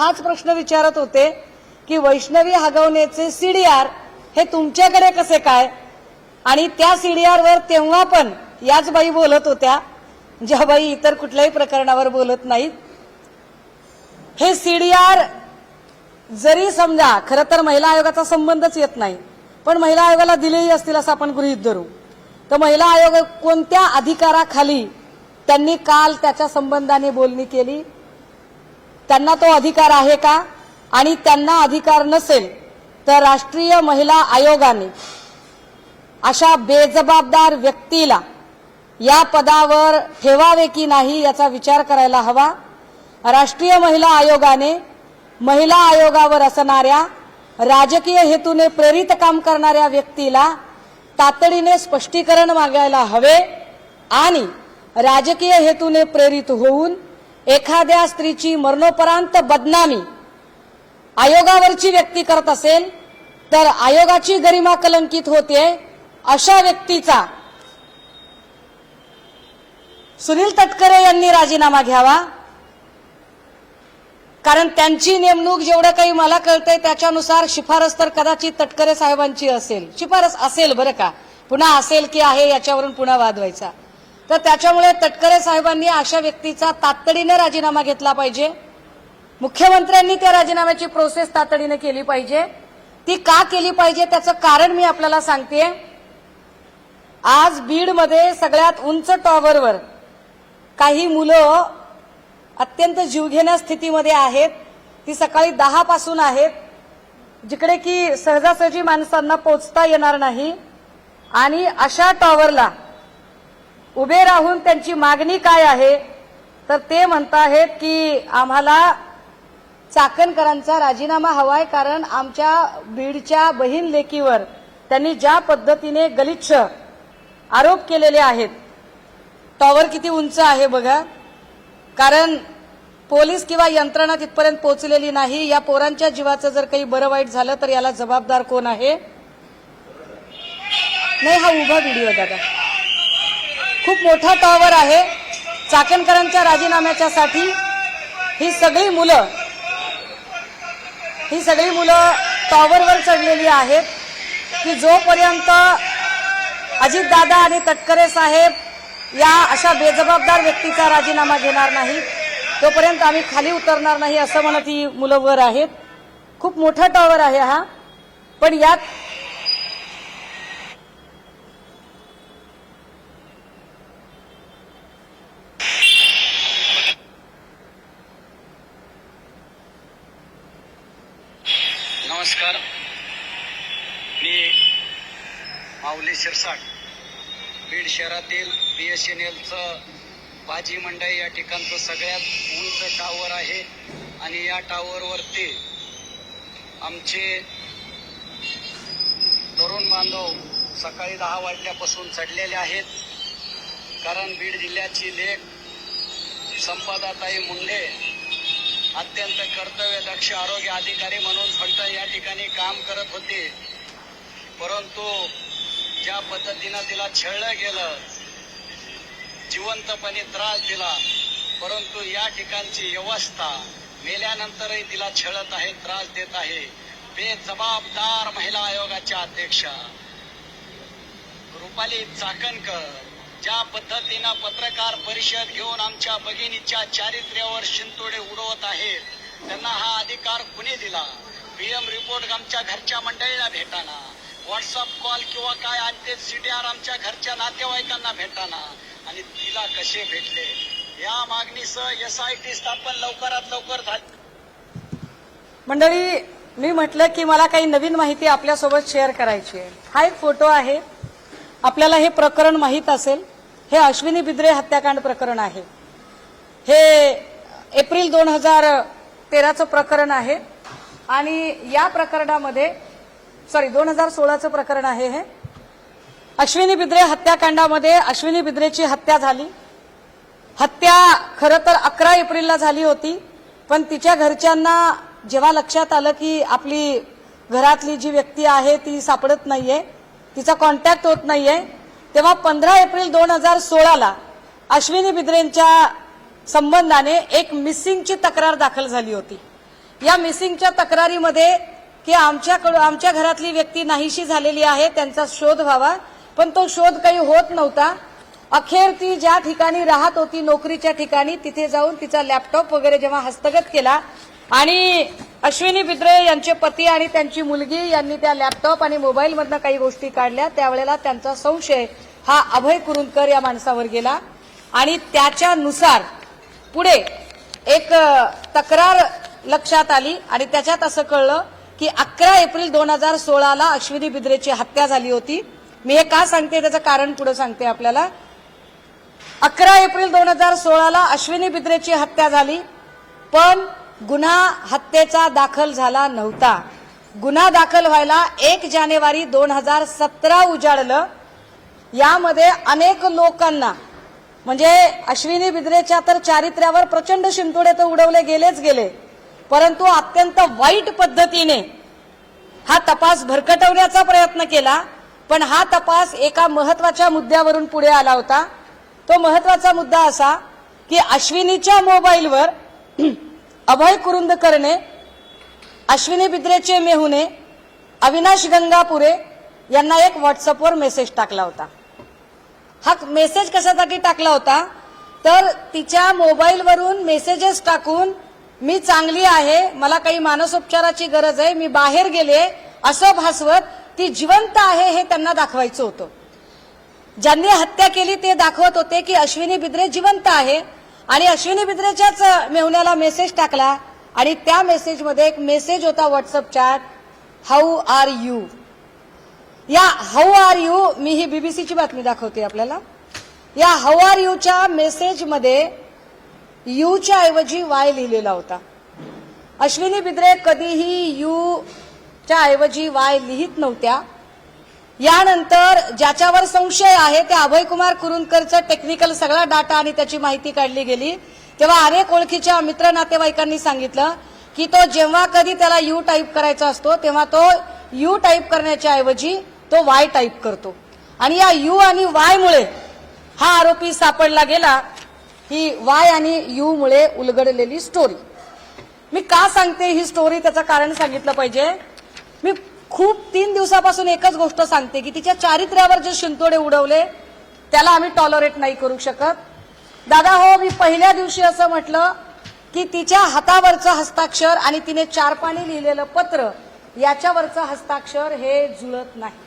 हाच प्रश्न विचारत होते की वैष्णवी हगवण्याचे सीडीआर हे तुमच्याकडे कसे काय? आणि त्या सीडीआर वर तेव्हा पण याच बाई बोलत होत्या ज्या बाई इतर कुठल्याही प्रकरणावर बोलत नाहीत. हे सीडीआर जरी समजा खरं तर महिला आयोगाचा संबंधच येत नाही पण महिला आयोगाला दिलेही असतील असं आपण गृहीत धरू. तर महिला आयोग कोणत्या अधिकाराखाली त्यांनी काल त्याच्या संबंधाने बोलणी केली? त्यांना तो अधिकार आहे का? आणि त्यांना अधिकार नसेल तर राष्ट्रीय महिला आयोगाने अशा बेजबाबदार व्यक्तीला या पदावर ठेवावे की नाही याचा विचार करायला हवा. राष्ट्रीय महिला आयोगाने महिला आयोगावर असणाऱ्या राजकीय हेतूने प्रेरित काम करणाऱ्या व्यक्तीला तातडीने स्पष्टीकरण मागायला हवे आणि राजकीय हेतूने प्रेरित होऊन एखाद्या स्त्रीची मरणोपरांत बदनामी आयोगावरची व्यक्ती करत असेल तर आयोगाची गरिमा कलंकित होते अशा व्यक्तीचा सुनील तटकरे यांनी राजीनामा घ्यावा. कारण त्यांची नेमणूक जेवढं काही मला कळतंय त्याच्यानुसार शिफारस तर कदाचित तटकरे साहेबांची असेल. शिफारस असेल बरं का? पुन्हा असेल की आहे याच्यावरून पुन्हा वाद व्हायचा. तर त्याच्यामुळे तटकरे साहेबांनी अशा व्यक्तीचा तातडीने राजीनामा घेतला पाहिजे. मुख्यमंत्र्यांनी त्या राजीनाम्याची प्रोसेस तातडीने केली पाहिजे. ती का केली पाहिजे त्याचं कारण मी आपल्याला सांगते आज बीडमध्ये सगळ्यात उंच टॉवरवर काही मुलं अत्यंत जीवघेण्या स्थितीमध्ये आहेत. ती सकाळी दहा पासून आहेत. जिकडे की सहजासहजी माणसांना पोचता येणार नाही. आणि अशा टॉवरला उभे राहून त्यांची मागणी काय आहे तर ते म्हणताहेत की आम्हाला चाकणकरांचा राजीनामा हवाय कारण आमच्या बीडच्या बहीण लेकीवर त्यांनी ज्या पद्धतीने गलिच्छ आरोप केलेले आहेत टॉवर किती उंच आहे बघा. कारण पोलीस किंवा यंत्रणा तिथपर्यंत पोहोचलेली नाही या पोरांच्या जीवाचं जर काही बरं वाईट झालं तर याला जबाबदार कोण आहे? नाही हा उभा व्हिडिओ दादा. खूप मोठा टॉवर आहे. चाकणकरांच्या राजीनाम्याच्या साठी ही सगळी मुलं ही सगळी मुलं टॉवरवर चढलेली आहेत. की जोपर्यंत अजितदादा आणि तटकरे साहेब या अशा बेजबाबदार व्यक्तीचा राजीनामा घेणार नाही तोपर्यंत आम्ही खाली उतरणार नाही असं म्हणत ही मुलं वर आहेत. खूप मोठा टॉवर आहे हा. पण यात बी एस एन एलचं भाजी मंडई या ठिकाणचं सगळ्यात उंच टावर आहे. आणि या टावरवरती आमचे तरुण बांधव सकाळी दहा वाजल्यापासून चढलेले आहेत. कारण बीड जिल्ह्याची लेख संपदाताई मुंडे अत्यंत कर्तव्यदक्ष आरोग्य अधिकारी म्हणून फक्त या ठिकाणी काम करत होते. परंतु ज्या पद्धतीनं तिला छळलं गेलं जिवंतपणे त्रास दिला. परंतु या ठिकाणची व्यवस्था मेल्यानंतरही तिला छळत आहे त्रास देत आहे. बेजबाबदार महिला आयोगाच्या अध्यक्षा. रुपाली चाकणकर ज्या पद्धतीनं पत्रकार परिषद घेऊन आमच्या भगिनीच्या चारित्र्यावर शिंतोडे उडवत आहेत त्यांना हा अधिकार कुणी दिला? पीएम रिपोर्ट आमच्या घरच्या मंडळीला भेटाना. व्हॉट्सअप कॉल किंवा काय आणते आर आमच्या घरच्या नातेवाईकांना भेटाना. आणि तिला कसे भेटले? या मागणीसह एस आय टी स्थापन लवकरात लवकर झाली मंडळी मी म्हटलं की मला काही नवीन माहिती आपल्यासोबत शेअर करायची आहे. हा एक फोटो आहे. आपल्याला हे प्रकरण माहीत असेल. हे अश्विनी बिद्रे हत्याकांड प्रकरण आहे. हे एप्रिल दोन हजार तेराचं प्रकरण आहे. आणि या प्रकरणामध्ये सॉरी दोन हजार सोळाचं प्रकरण आहे हे. अश्विनी बिद्रे हत्याकांडामध्ये अश्विनी बिद्रेची हत्या झाली. हत्या खरं तर अकरा एप्रिलला झाली होती पण तिच्या घरच्यांना जेव्हा लक्षात आलं की आपली घरातली जी व्यक्ती आहे ती सापडत नाहीये तिचा कॉन्टॅक्ट होत नाहीये तेव्हा पंधरा एप्रिल दोन हजार सोळाला अश्विनी बिद्रेंच्या संबंधाने एक मिसिंगची तक्रार दाखल झाली होती. या मिसिंगच्या तक्रारीमध्ये की आमच्याकडून आमच्या घरातली व्यक्ती नाहीशी झालेली आहे त्यांचा शोध व्हावा पण तो शोध काही होत नव्हता. अखेर ती ज्या ठिकाणी राहत होती नोकरीच्या ठिकाणी तिथे जाऊन तिचा लॅपटॉप वगैरे जेव्हा हस्तगत केला आणि अश्विनी बिद्रे यांचे पती आणि त्यांची मुलगी यांनी त्या लॅपटॉप आणि मोबाईलमधनं काही गोष्टी काढल्या. त्यावेळेला त्यांचा संशय हा अभय कुरुंदकर या माणसावर गेला आणि त्याच्यानुसार पुढे एक तक्रार लक्षात आली आणि त्याच्यात असं कळलं की अकरा एप्रिल दोन हजार सोळाला अश्विनी बिद्रेची हत्या झाली होती. मी हे का सांगते त्याचं कारण पुढे सांगते आपल्याला. अकरा एप्रिल दोन हजार सोळाला अश्विनी बिद्रेची हत्या झाली पण गुन्हा हत्येचा दाखल झाला नव्हता. गुन्हा दाखल व्हायला एक जानेवारी दोन हजार सतरा उजाडलं. यामध्ये अनेक लोकांना म्हणजे अश्विनी बिद्रेच्या तर चारित्र्यावर प्रचंड शिंतोडे तर उडवले गेलेच गेले परंतु अत्यंत वाईट पद्धतीने हा तपास भरकटवण्याचा प्रयत्न केला. पण हा तपास एका महत्त्वाच्या मुद्द्यावरून पुढे आला होता. तो महत्त्वाचा मुद्दा असा की अश्विनीच्या मोबाईलवर अभय कुरुंदकरने अश्विनी बिद्रेचे मेहुने अविनाश गंगापुरे यांना एक व्हॉट्सअपवर मेसेज टाकला होता. हा मेसेज कशासाठी टाकला होता? तर तिच्या मोबाईलवरून मेसेजेस टाकून मी चांगली आहे मला काही मानसोपचाराची गरज आहे मी बाहेर गेले असं भासवत ती जिवंत आहे हे त्यांना दाखवायचं होतं. ज्यांनी हत्या केली ते दाखवत होते की अश्विनी बिद्रे जिवंत आहे आणि अश्विनी बिद्रेच्याच मेहुण्याला मेसेज टाकला आणि त्या मेसेजमध्ये एक मेसेज होता WhatsApp chat how are you या हाऊ आर यू मी ही बीबीसीची बातमी दाखवते आपल्याला. या हाऊ आर यूच्या मेसेजमध्ये यूच्या ऐवजी वाय लिहिलेला होता. अश्विनी बिद्रे कधीही यू त्याऐवजी वाय लिहित नव्हत्या. यानंतर ज्याच्यावर संशय आहे त्या अभयकुमार कुरुंदकरचं टेक्निकल सगळा डाटा आणि त्याची माहिती काढली गेली. तेव्हा अनेक ओळखीच्या मित्र नातेवाईकांनी सांगितलं की तो जेव्हा कधी त्याला यू टाईप करायचा असतो तेव्हा तो यू टाईप करण्याच्या ऐवजी तो वाय टाईप करतो. आणि या यू आणि वायमुळे हा आरोपी सापडला गेला. ही वाय आणि यू मुळे उलगडलेली स्टोरी मी का सांगते ही स्टोरी त्याचं कारण सांगितलं पाहिजे. मी खूप तीन दिवसापासून एकच गोष्ट सांगते की तिच्या चारित्र्यावर जे शिंतोडे उडवले त्याला आम्ही टॉलरेट नाही करू शकत. दादा हो मी पहिल्या दिवशी असं म्हटलं की तिच्या हातावरचं हस्ताक्षर आणि तिने चार पाणी लिहिलेलं पत्र याच्यावरचं हस्ताक्षर हे जुळत नाही.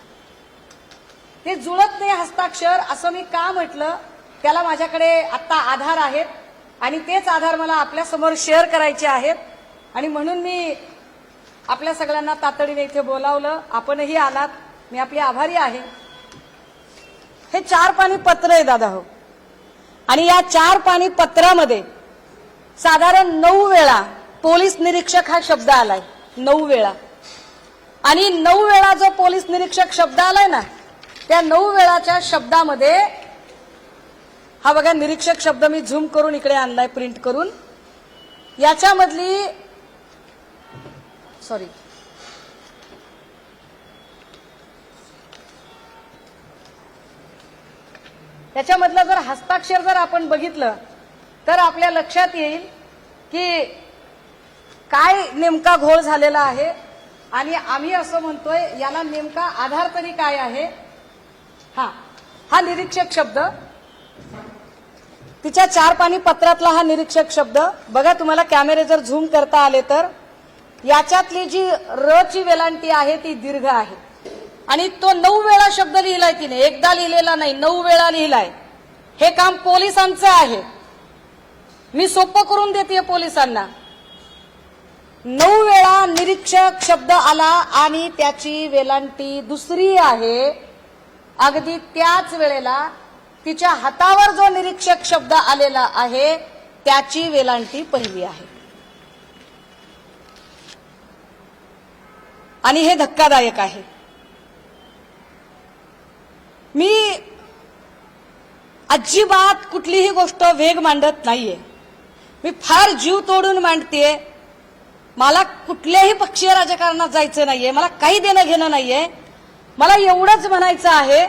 ते जुळत नाही हस्ताक्षर असं मी का म्हटलं? त्याला माझ्याकडे आत्ता आधार आहेत आणि तेच आधार मला आपल्यासमोर शेअर करायचे आहेत. आणि म्हणून मी आपल्या सगळ्यांना तातडीने इथे बोलावलं. आपणही आलात. मी आपली आभारी आहे. हे चार पाणी पत्र आहे दादा हो. आणि या चार पाणी पत्रामध्ये साधारण नऊ वेळा पोलीस निरीक्षक हा शब्द आलाय. नऊ वेळा. आणि नऊ वेळा जो पोलीस निरीक्षक शब्द आलाय ना त्या नऊ वेळाच्या शब्दामध्ये हा बघा निरीक्षक शब्द मी झूम करून इकडे आणलाय प्रिंट करून. याच्यामधली सॉरी त्याच्यामधलं जर हस्ताक्षर जर आपण बघितलं तर आपल्या लक्षात येईल की काय नेमका घोळ झालेला आहे आणि आम्ही असं म्हणतोय याला नेमका आधार तरी काय आहे? हा. हा निरीक्षक शब्द. तिच्या चार पाणी पत्रातला हा निरीक्षक शब्द. बघा तुम्हाला कॅमेरे जर झूम करता आले तर. याच्यातली जी र ची वेलांटी आहे ती दीर्घ आहे. आणि तो नऊ वेळा शब्द लिहिलाय तिने. एकदा लिहिलेला नाही नऊ वेळा लिहिलाय. हे काम पोलिसांचं आहे. मी सोपं करून देते पोलिसांना. नऊ वेळा निरीक्षक शब्द आला आणि त्याची वेलांटी दुसरी आहे. अगदी त्याच वेळेला तिच्या हातावर जो निरीक्षक शब्द आलेला आहे त्याची वेलांटी पहिली आहे. आणि हे धक्कादायक आहे. मी अजिबात कुठलीही गोष्ट वेग मांडत नाहीये. मी फार जीव तोडून मांडतेय. मला कुठल्याही पक्षीय राजकारणात जायचं नाहीये. मला काही देणं घेणं नाहीये. मला एवढंच म्हणायचं आहे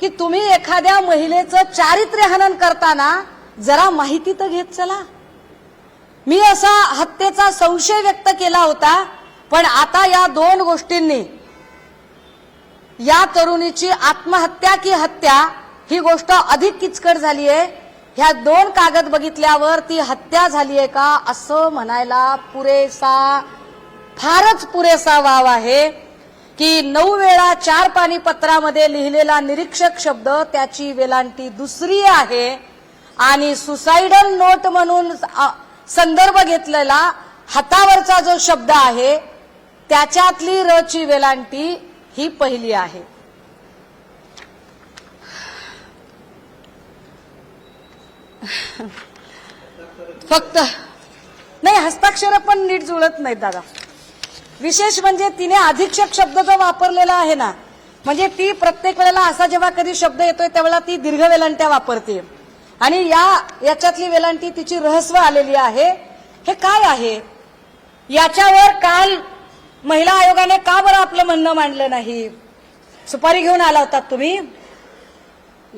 की तुम्ही एखाद्या महिलेचं चारित्र्य हनन करताना जरा माहिती तर घेत चला. मी असा हत्येचा संशय व्यक्त केला होता पण आता या दोन गोष्टींनी या तरुणीची आत्महत्या की हत्या ही गोष्ट अधिक किचकट झाली आहे ह्या दोन कागद बघितल्यावर ती हत्या झाली आहे का असं म्हणायला पुरेसा फारच पुरेसा वाव आहे. की नऊ वेळा चार पाणी पत्रामध्ये लिहिलेला निरीक्षक शब्द त्याची वेलांटी दुसरी आहे. आणि सुसाइडल नोट म्हणून संदर्भ घेतलेला हातावरचा जो शब्द आहे त्याच्यातली रची वेलांटी ही पहिली आहे. फक्त नाही हस्ताक्षर पण नीट जुळत नाहीत दादा. विशेष म्हणजे तिने अधीक्षक शब्द जो वापरलेला आहे ना म्हणजे ती प्रत्येक वेळेला असा जेव्हा कधी शब्द येतोय त्यावेळेला ती दीर्घ वेलांट्या वापरते. आणि या याच्यातली वेलांटी तिची रहस्व आलेली आहे. हे काय आहे? याच्यावर काल महिला आयोगाने का बरं आपलं म्हणणं मांडलं नाही? सुपारी घेऊन आला होतात तुम्ही.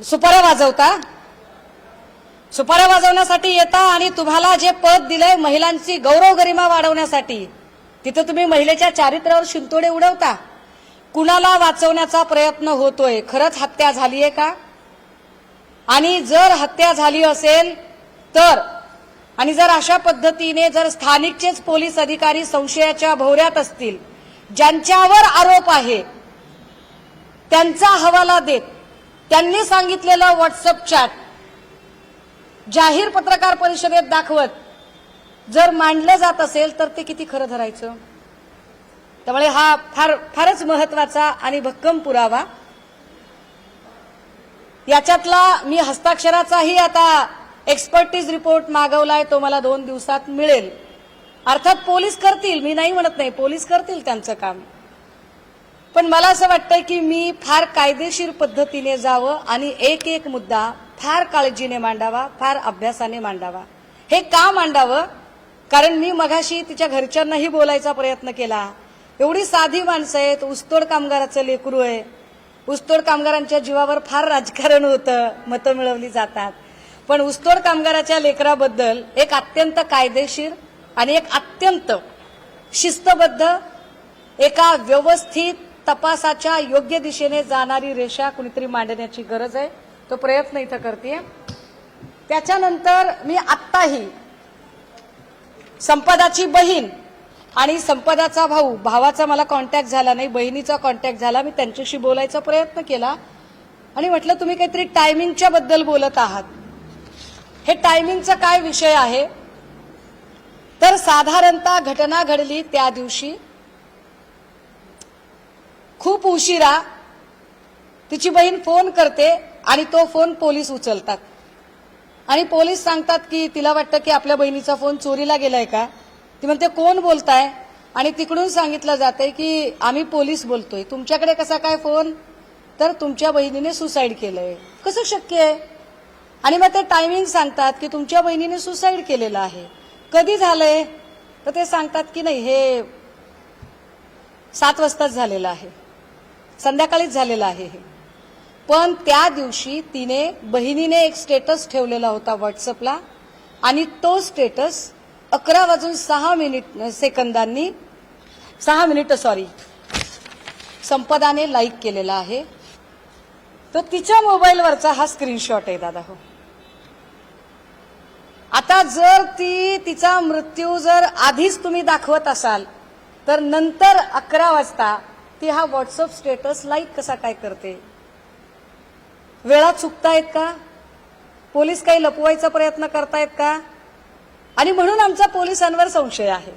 सुपाऱ्या वाजवता. सुपाऱ्या वाजवण्यासाठी येता आणि तुम्हाला जे पद दिलंय महिलांची गौरव गरिमा वाढवण्यासाठी तिथं तुम्ही महिलेच्या चारित्र्यावर शिंतोडे उडवता. कुणाला वाचवण्याचा प्रयत्न होतोय? खरंच हत्या झालीये का? आणि जर हत्या झाली असेल तर आणि जर अशा पद्धतीने जर स्थानिकचेच पोलीस अधिकारी संशयाच्या भोवऱ्यात असतील ज्यांच्यावर आरोप आहे त्यांचा हवाला देत त्यांनी सांगितलेलं व्हॉट्सअप चॅट जाहीर पत्रकार परिषदेत दाखवत जर मांडलं जात असेल तर ते किती खरं धरायचं? त्यामुळे हा फार फारच महत्त्वाचा आणि भक्कम पुरावा. याच्यातला मी हस्ताक्षराचाही आता एक्सपर्टीज रिपोर्ट मागवलाय तो मला दोन दिवसात मिळेल. अर्थात पोलीस करतील मी नाही म्हणत नाही पोलीस करतील त्यांचं काम. पण मला असं वाटतंय की मी फार कायदेशीर पद्धतीने जावं आणि एक एक मुद्दा फार काळजीने मांडावा फार अभ्यासाने मांडावा. हे का मांडावं? कारण मी मघाशी तिच्या घरच्यांनाही बोलायचा प्रयत्न केला. एवढी साधी माणसं आहेत ऊसतोड कामगाराचं लेकरू आहे. ऊसतोड कामगारांच्या जीवावर फार राजकारण होतं मतं मिळवली जातात. पण ऊसतोड कामगाराच्या लेकराबद्दल एक अत्यंत कायदेशीर आणि एक अत्यंत शिस्तबद्ध एका व्यवस्थित तपासाच्या योग्य दिशेने जाणारी रेषा कुणीतरी मांडण्याची गरज आहे. तो प्रयत्न इथं करते त्याच्यानंतर मी आत्ताही संपदाची बहीण आणि संपदाचा भाऊ भावाचा मला कॉन्टॅक्ट झाला नाही बहिणीचा कॉन्टॅक्ट झाला मी त्यांच्याशी बोलायचा प्रयत्न केला. आणि म्हटलं तुम्ही काहीतरी टायमिंगच्या बद्दल बोलत आहात. हे टायमिंगचा काय विषय आहे? तर साधारणतः घटना घडली त्या दिवशी. खूप उशिरा तिची बहीण फोन करते आणि तो फोन पोलीस उचलतात. आणि पोलीस सांगतात की तिला वाटतं की आपल्या बहिणीचा फोन चोरीला गेलाय का? ती म्हणते कोण बोलताय? आणि तिकडून सांगितलं जाते की आम्ही पोलीस बोलतोय. तुमच्याकडे कसा काय फोन? तर तुमच्या बहिणीने सुसाईड केलंय. कसं शक्य आहे? आणि मग ते टायमिंग सांगतात की तुमच्या बहिणीने सुसाईड केलेलं आहे. कधी झालंय? तर ते सांगतात की नाही हे सात वाजताच झालेलं आहे. संध्याकाळीच झालेलं आहे हे. पण त्या दिवशी तिने बहिणीने एक स्टेटस ठेवलेला होता व्हॉट्सअपला आणि तो स्टेटस अकरा वाजून सहा मिनिट सेकंदांनी सहा मिनिट सॉरी संपदाने लाईक केलेला आहे. तर तिच्या मोबाईलवरचा हा स्क्रीनशॉट आहे दादा हो. आता जर ती तिचा मृत्यू जर आधीच तुम्ही दाखवत असाल तर नंतर अकरा वाजता ती हा व्हॉट्सअप स्टेटस लाईक कसा काय करते? वेळा चुकतायत का? पोलीस काही लपवायचा प्रयत्न करतायत का? आणि म्हणून आमचा पोलिसांवर संशय आहे.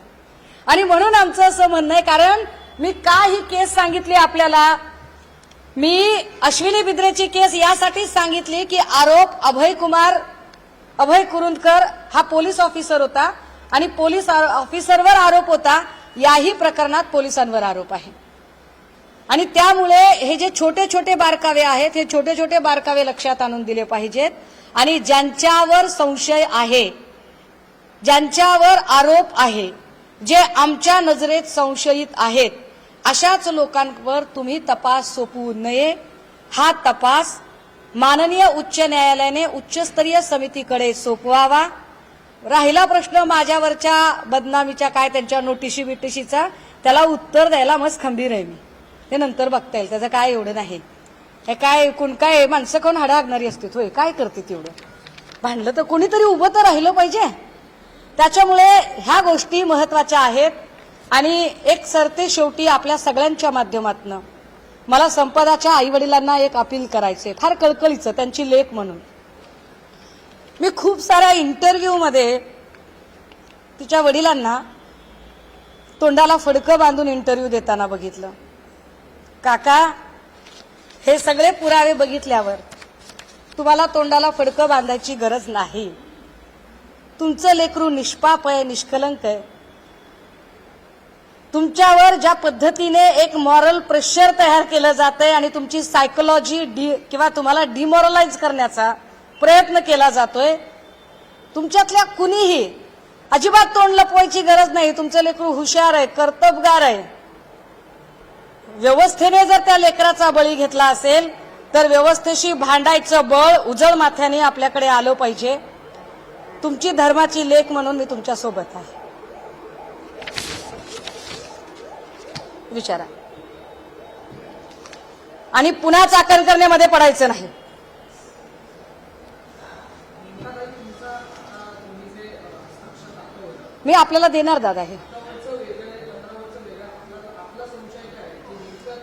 आणि म्हणून आमचं असं म्हणणं आहे कारण मी का ही केस सांगितली आपल्याला? मी अश्विनी बिद्रेची केस यासाठीच सांगितली की आरोप अभय कुमार अभय कुरुंदकर हा पोलीस ऑफिसर होता आणि पोलीस ऑफिसरवर आरोप होता याही प्रकरणात पोलिसांवर आरोप आहे. आणि त्यामुळे हे जे छोटे छोटे बारकावे आहेत हे छोटे छोटे बारकावे लक्षात आणून दिले पाहिजेत. आणि ज्यांच्यावर संशय आहे ज्यांच्यावर आरोप आहे जे आमच्या नजरेत संशयित आहेत अशाच लोकांवर तुम्ही तपास सोपवू नये. हा तपास माननीय उच्च न्यायालयाने उच्चस्तरीय समितीकडे सोपवावा. राहिला प्रश्न माझ्यावरच्या बदनामीच्या काय त्यांच्या नोटिशी बिटिशीचा त्याला उत्तर द्यायला मस्त खंबीर आहे मी. ते नंतर बघता येईल त्याचं काय एवढं नाही. हे काय कोण काय माणसं कोण हडागणारी असते होय काय करते तेवढं भांडलं तर कोणीतरी उभं तर राहिलं पाहिजे. त्याच्यामुळे ह्या गोष्टी महत्त्वाच्या आहेत. आणि एक सरते शेवटी आपल्या सगळ्यांच्या माध्यमातनं मला संपदाच्या आई वडिलांना एक अपील करायचे फार कळकळीचं त्यांची लेख म्हणून. मी खूप साऱ्या इंटरव्ह्यूमध्ये तिच्या वडिलांना तोंडाला फडकं बांधून इंटरव्ह्यू देताना बघितलं. काका हे सगळे पुरावे बघितल्यावर तुम्हाला तोंडाला फडकं बांधायची गरज नाही. तुमचं लेकरू निष्पाप आहे निष्कलंक आहे. तुमच्यावर ज्या पद्धतीने एक मॉरल प्रेशर तयार केलं जात आहे आणि तुमची सायकोलॉजी डी किंवा तुम्हाला डिमॉरलाइज करण्याचा प्रयत्न केला जातोय तुमच्यातल्या कुणीही अजिबात तोंड लपवायची गरज नाही. तुमचं लेकरू हुशार आहे कर्तबगार आहे. व्यवस्थेने जर त्या लेकराचा बळी घेतला असेल तर व्यवस्थेशी भांडायचं बळ उजळ माथ्याने आपल्याकडे आलं पाहिजे. तुमची धर्माची लेख म्हणून मी तुमच्यासोबत आहे. विचारा. आणि पुन्हा चाकण करण्यामध्ये पडायचं नाही. मी आपल्याला देणार दादा हे.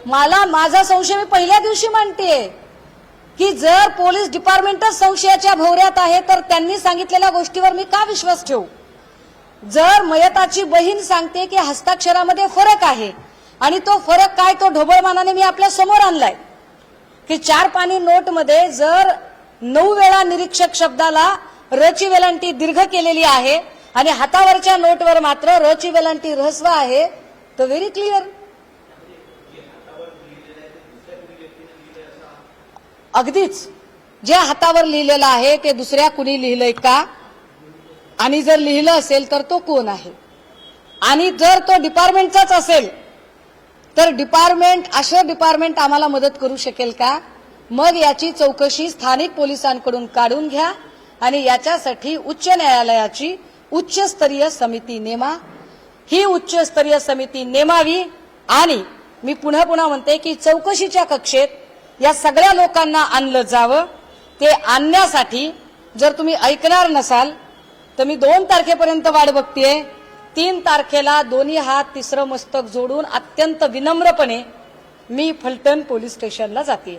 मला माझा संशय मी पहिल्या दिवशी म्हणतेय की जर पोलीस डिपार्टमेंटच संशयाच्या भोवऱ्यात आहे तर त्यांनी सांगितलेल्या गोष्टीवर मी का विश्वास ठेवू? जर मयताची बहीण सांगते की हस्ताक्षरामध्ये फरक आहे आणि तो फरक काय तो ढोबळमानाने मी आपल्यासमोर आणलाय. की चार पाणी नोटमध्ये जर नऊ वेळा निरीक्षक शब्दाला रची वेलांटी दीर्घ केलेली आहे आणि हातावरच्या नोटवर मात्र रची वेलांटी रहस्व आहे तर व्हेरी क्लिअर अगदीच. जे हातावर लिहिलेलं आहे ते दुसऱ्या कुणी लिहिलंय का? आणि जर लिहिलं असेल तर तो कोण आहे? आणि जर तो डिपार्टमेंटचाच असेल तर डिपार्टमेंट अशा डिपार्टमेंट आम्हाला मदत करू शकेल का? मग याची चौकशी स्थानिक पोलिसांकडून काढून घ्या आणि याच्यासाठी उच्च न्यायालयाची उच्चस्तरीय समिती नेमा. ही उच्चस्तरीय समिती नेमावी आणि मी पुन्हा पुन्हा म्हणते की चौकशीच्या कक्षेत या सगळ्या लोकांना आणलं जावं. ते आणण्यासाठी जर तुम्ही ऐकणार नसाल तर मी दोन तारखेपर्यंत वाट बघतीये. तीन तारखेला दोन्ही हात तिसरं मस्तक जोडून अत्यंत विनम्रपणे मी फलटण पोलीस स्टेशनला जाते.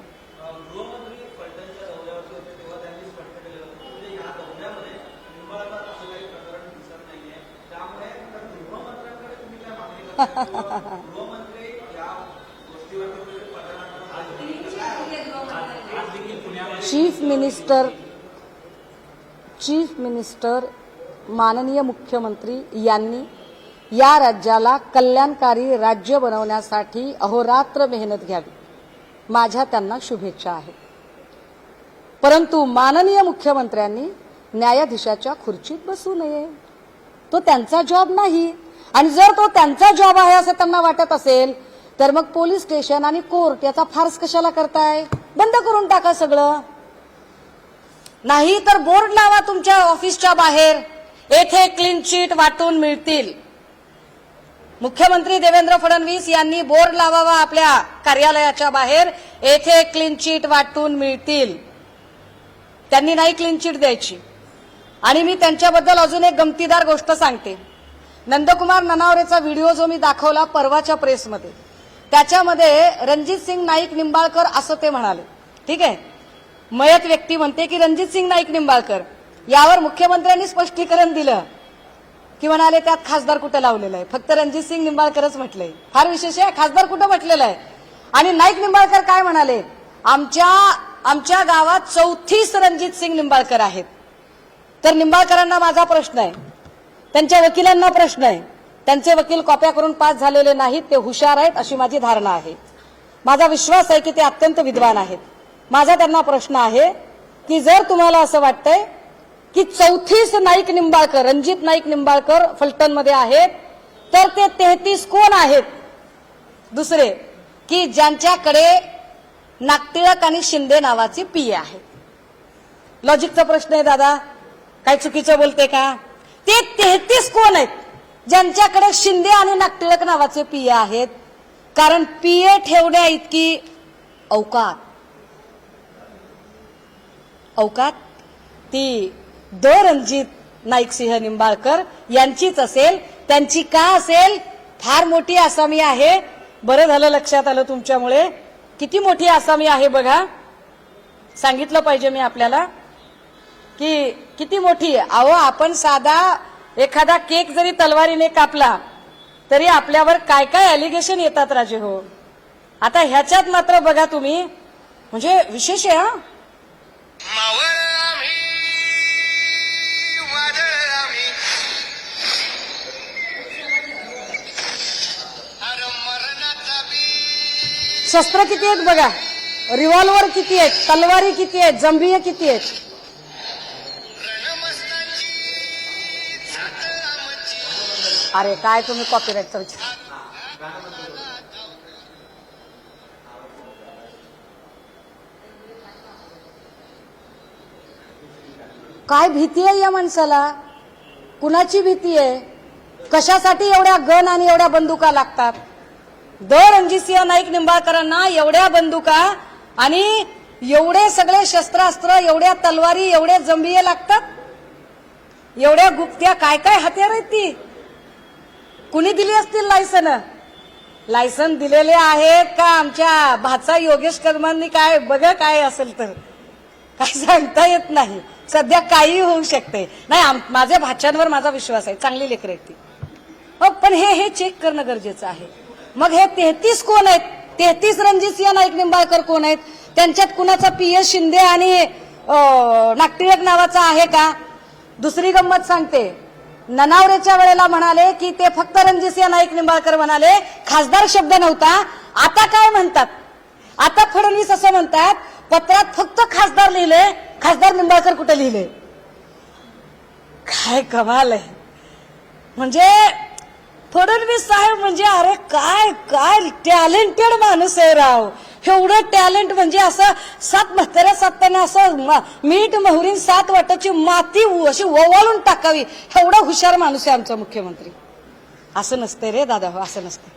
चीफ मिनिस्टर चीफ मिनिस्टर माननीय मुख्यमंत्री यांनी या राज्याला कल्याणकारी राज्य बनवण्यासाठी अहोरात्र मेहनत घ्यावी. माझ्या त्यांना शुभेच्छा आहेत. परंतु माननीय मुख्यमंत्र्यांनी न्यायाधीशाच्या खुर्चीत बसू नये. तो त्यांचा जॉब नाही. आणि जर तो त्यांचा जॉब आहे असं त्यांना वाटत असेल तर मग पोलीस स्टेशन आणि कोर्ट याचा फार्स कशाला करताय? बंद करून टाका सगळं. नाही तर बोर्ड लावा तुमच्या ऑफिसच्या बाहेर. येथे क्लीन चिट वाटून मिळतील. मुख्यमंत्री देवेंद्र फडणवीस यांनी बोर्ड लावावा आपल्या कार्यालयाच्या बाहेर. येथे क्लीन चिट वाटून मिळतील. त्यांनी नाही क्लीन चिट द्यायची. आणि मी त्यांच्याबद्दल अजून एक गमतीदार गोष्ट सांगते. नंदकुमार ननावरेचा व्हिडिओ जो मी दाखवला परवाच्या प्रेसमध्ये त्याच्यामध्ये रणजित सिंग नाईक निंबाळकर असं ते म्हणाले. ठीक आहे? मयत व्यक्ती म्हणते की रणजित सिंग नाईक निंबाळकर. यावर मुख्यमंत्र्यांनी स्पष्टीकरण दिलं. की म्हणाले त्यात खासदार कुठं लावलेलं आहे? फक्त रणजित सिंग निंबाळकरच म्हटलंय. फार विशेष आहे खासदार कुठं म्हटलेलं आहे? आणि नाईक निंबाळकर काय म्हणाले? आमच्या आमच्या गावात चौथीस रणजित सिंग निंबाळकर आहेत. तर निंबाळकरांना माझा प्रश्न आहे. त्यांच्या वकिलांना प्रश्न आहे. त्यांचे वकील कॉप्या करून पास झालेले नाहीत ते हुशार आहेत अशी माझी धारणा आहे. माझा विश्वास आहे की ते अत्यंत विद्वान आहेत. माझा त्यांना प्रश्न आहे की जर तुम्हाला असं वाटतंय की चौथीस नाईक निंबाळकर रणजित नाईक निंबाळकर फलटणमध्ये आहेत. तर ते तेहतीस कोण आहेत? दुसरे की ज्यांच्याकडे नागटिळक आणि शिंदे नावाची पीए आहे. लॉजिकचा प्रश्न आहे दादा. काय चुकीचं बोलते का? ते तेहतीस कोण आहेत? ज्यांच्याकडे शिंदे आणि नागटिळक नावाचे पीए आहेत. कारण पीए ठेवण्या इतकी अवकात. अवकात? ती द रणजित नाईक सिंह निंबाळकर यांचीच असेल. त्यांची का असेल? फार मोठी आसामी आहे. बरं झालं लक्षात आलं तुमच्यामुळे. किती मोठी आसामी आहे बघा. सांगितलं पाहिजे मी आपल्याला की किती मोठी अहो आपण साधा एखादा केक जरी तलवारीने कापला तरी आपल्यावर काय काय अलिगेशन येतात राजे हो. आता ह्याच्यात मात्र बघा तुम्ही. म्हणजे विशेष आहे हा? शस्त्र किती आहेत बघा? रिव्हॉल्वर किती आहेत? तलवारी किती आहेत? जंबिये किती आहेत? अरे काय तुम्ही कॉपीराईटचा विचार काय भीती आहे या माणसाला? कुणाची भीती आहे? कशासाठी एवढ्या गन आणि एवढ्या बंदुका लागतात? दर रणजितसिंह नाईक निंबाळकरांना एवढ्या बंदुका आणि एवढे सगळे शस्त्रास्त्र एवढ्या तलवारी एवढे जंबिये लागतात? एवढ्या गुप्त्या काय काय हत्यार आहेत ती? कुणी दिली असतील लायसन? लायसन दिलेले आहेत का आमच्या भाचा योगेश कर्मांनी? काय बघा काय असेल तर. काय सांगता येत नाही. सध्या काही होऊ शकते. नाही आम- माझ्या भाच्यांवर माझा विश्वास आहे. चांगली लेकर आहेत ती. हो पण हे हे चेक करणं गरजेचं आहे. मग हे तेहतीस कोण आहेत? तेहतीस रणजित सिंह नाईक निंबाळकर कोण आहेत? त्यांच्यात कुणाचा पी एस शिंदे आणि नागटिळक नावाचा आहे का? दुसरी गंमत सांगते. ननावरेच्या वेळेला म्हणाले की ते फक्त रणजितसिंह नाईक निंबाळकर म्हणाले. खासदार शब्द नव्हता. आता काय म्हणतात? आता फडणवीस असं म्हणतात पत्रात फक्त खासदार लिहिले खासदार निंबाळकर कुठे लिहिले? काय कमाल आहे. म्हणजे फडणवीस साहेब म्हणजे अरे काय काय टॅलेंटेड माणूस आहे राव. एवढं टॅलेंट म्हणजे असं सात म्हाताऱ्या साताना असं मीठ मोहरीन सात वाटाची माती उ- अशी ओवाळून टाकावी. एवढा हुशार माणूस आहे आमचा मुख्यमंत्री. असं नसते रे दादा हो असं नसते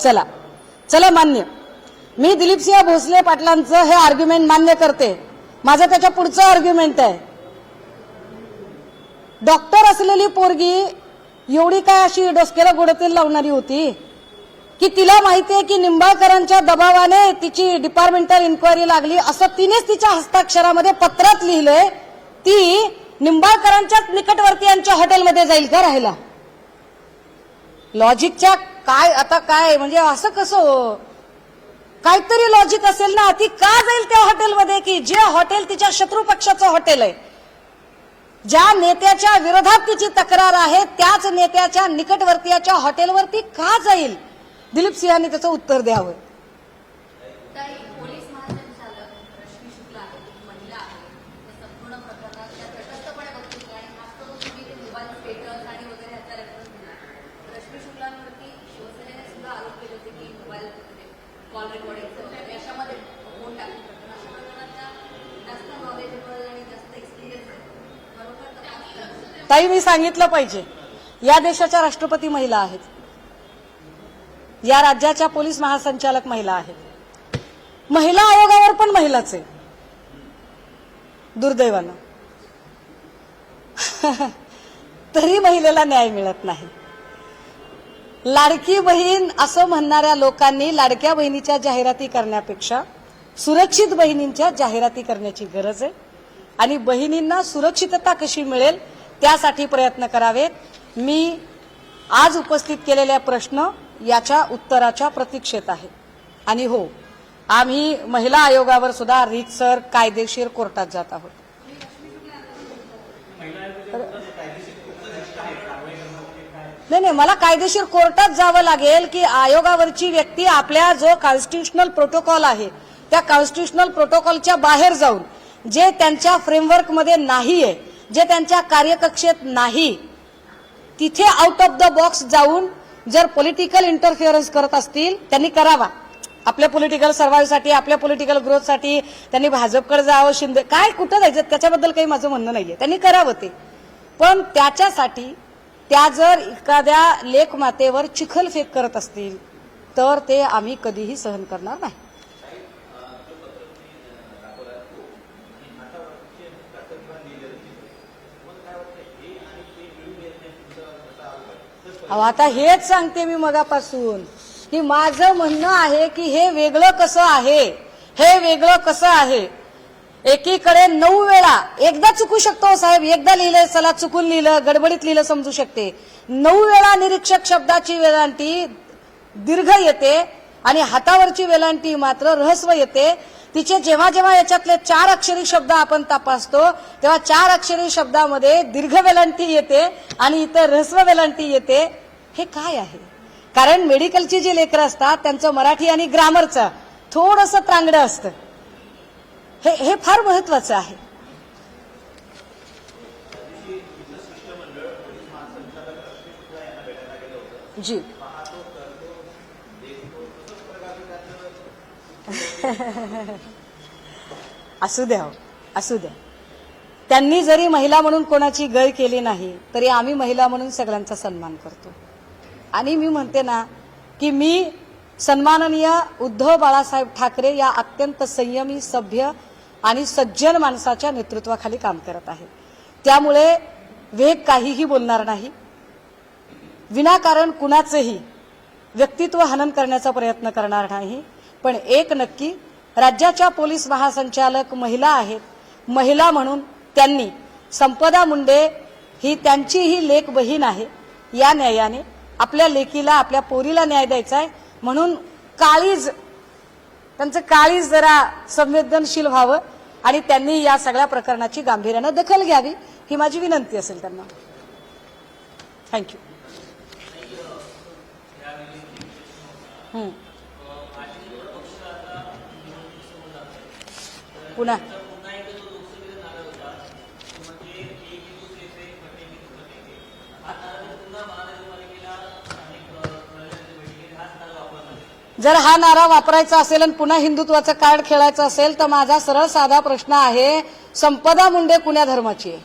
चला. चला मान्य. मी दिलीपसिंह भोसले पाटलांचं हे आर्ग्युमेंट मान्य करते. माझं त्याच्या पुढचं आर्ग्युमेंट आहे. डॉक्टर असलेली पोरगी एवढी काय अशी डोसक्याला गोडतेल लावणारी होती? की तिला माहिती आहे की निंबाळकरांच्या दबावाने तिची डिपार्टमेंटल इन्क्वायरी लागली असं तिनेच तिच्या हस्ताक्षरामध्ये पत्रात लिहिलंय. ती निंबाळकरांच्याच निकटवर्तीयांच्या हॉटेलमध्ये जाईल का राहायला लॉजिकच्या काय आता काय म्हणजे असं कसं हो? काहीतरी लॉजिक असेल ना ती का जाईल त्या हॉटेलमध्ये की जे हॉटेल तिच्या शत्रू पक्षाचं हॉटेल आहे? ज्या नेत्याच्या विरोधात तिची तक्रार आहे त्याच नेत्याच्या निकटवर्तीयाच्या हॉटेलवरती का जाईल? दिलीप सिंहांनी त्याचं उत्तर द्यावं ताई, पोलीस महासंचालक रश्मी शुक्ला आहेत, एक महिला आहे. त्या संपूर्ण प्रकरणात त्या तटस्थपणे बघतील आणि खास करून तुम्ही ते मोबाईल स्टेटस आणि वगैरे ह्याचा रेफरन्स दिला. रश्मी शुक्लांवरती शिवसेनेने सुद्धा आरोप केले होते की मोबाईल कॉल रेकॉर्डिंग याच्यामध्ये फोन टाकून करतात. अशा प्रकरणाच्या जास्त नॉलेजेबल आणि जास्त एक्सपिरियन्स आहे खरोखर तपास करणं. ताई मी सांगितलं पाहिजे. या देशाच्या राष्ट्रपती महिला आहेत. या राज्याच्या पोलीस महासंचालक महिला आहेत. महिला आयोगावर पण महिलाच आहे. दुर्दैवानं. तरी महिलेला न्याय मिळत नाही. लाडकी बहीण असं म्हणणाऱ्या लोकांनी लाडक्या बहिणीच्या जाहिराती करण्यापेक्षा सुरक्षित बहिणींच्या जाहिराती करण्याची गरज आहे. आणि बहिणींना सुरक्षितता कशी मिळेल त्यासाठी प्रयत्न करावेत. मी आज उपस्थित केलेल्या प्रश्न याच्या उत्तराच्या प्रतीक्षेत आहे. आणि हो आम्ही महिला आयोगावर सुद्धा रीतसर कायदेशीर कोर्टात जात आहोत. नाही नाही मला कायदेशीर कोर्टात जावं लागेल की आयोगावरची व्यक्ती आपल्या जो कॉन्स्टिट्युशनल प्रोटोकॉल आहे त्या कॉन्स्टिट्युशनल प्रोटोकॉलच्या बाहेर जाऊन जे त्यांच्या फ्रेमवर्कमध्ये नाही आहे जे त्यांच्या कार्यकक्षेत नाही तिथे आउट ऑफ द बॉक्स जाऊन जर पॉलिटिकल इंटरफिअरन्स करत असतील त्यांनी करावा. आपल्या पॉलिटिकल सर्वाईव्हसाठी आपल्या पॉलिटिकल ग्रोथसाठी त्यांनी भाजपकडे जावं शिंदे काय कुठं जायचं त्याच्याबद्दल काही माझं म्हणणं नाहीये. त्यांनी करावं ते. पण त्याच्यासाठी त्या जर एखाद्या लेखमातेवर चिखलफेक करत असतील तर ते आम्ही कधीही सहन करणार नाही. अहो आता हेच सांगते मी मगापासून की माझं म्हणणं आहे की हे वेगळं कसं आहे? हे वेगळं कसं आहे? एकीकडे नऊ वेळा एकदा चुकू शकतो हो साहेब. एकदा लिहिलंय चला चुकून लिहिलं गडबडीत लिहिलं समजू शकते. नऊ वेळा निरीक्षक शब्दाची वेलांटी दीर्घ येते आणि हातावरची वेलांटी मात्र रहस्व येते. तिचे जेव्हा जेव्हा याच्यातले चार अक्षरी शब्द आपण तपासतो तेव्हा चार अक्षरी शब्दामध्ये दीर्घ वेलांटी येते आणि इतर रहस्व वेलांटी येते. हे काय आहे? कारण मेडिकलची जी लेकरं असतात त्यांचं मराठी आणि ग्रामरचं थोडंसं त्रांगडं असतं. हे हे फार महत्वाचं आहे. जी. असू द्या हो, असू द्या. त्यांनी जरी महिला म्हणून कोणाची गय केली नाही तरी आम्ही महिला म्हणून सगळ्यांचा सन्मान करतो. आणि मी म्हणते ना की मी सन्माननीय उद्धव बाळासाहेब ठाकरे या अत्यंत संयमी सभ्य आणि सज्जन माणसाच्या नेतृत्वाखाली काम करत आहे. त्यामुळे वेग काहीही बोलणार नाही. विनाकारण कुणाचंही व्यक्तित्व हनन करण्याचा प्रयत्न करणार नाही. पण एक नक्की राज्याच्या पोलीस महासंचालक महिला आहेत. महिला म्हणून त्यांनी संपदा मुंडे ही त्यांची ही लेख बहीण आहे. या न्यायाने आपल्या लेकीला आपल्या पोरीला न्याय द्यायचा आहे. म्हणून काळीज त्यांचं काळीज जरा संवेदनशील व्हावं आणि त्यांनी या सगळ्या प्रकरणाची गांभीर्यानं दखल घ्यावी ही माझी विनंती असेल त्यांना. थँक्यू पुन्हा. जर हा नारा वापरायचा असेल आणि पुन्हा हिंदुत्वाचं कार्ड खेळायचं असेल तर माझा सरळ साधा प्रश्न आहे संपदा मुंडे कुण्या धर्माची आहे?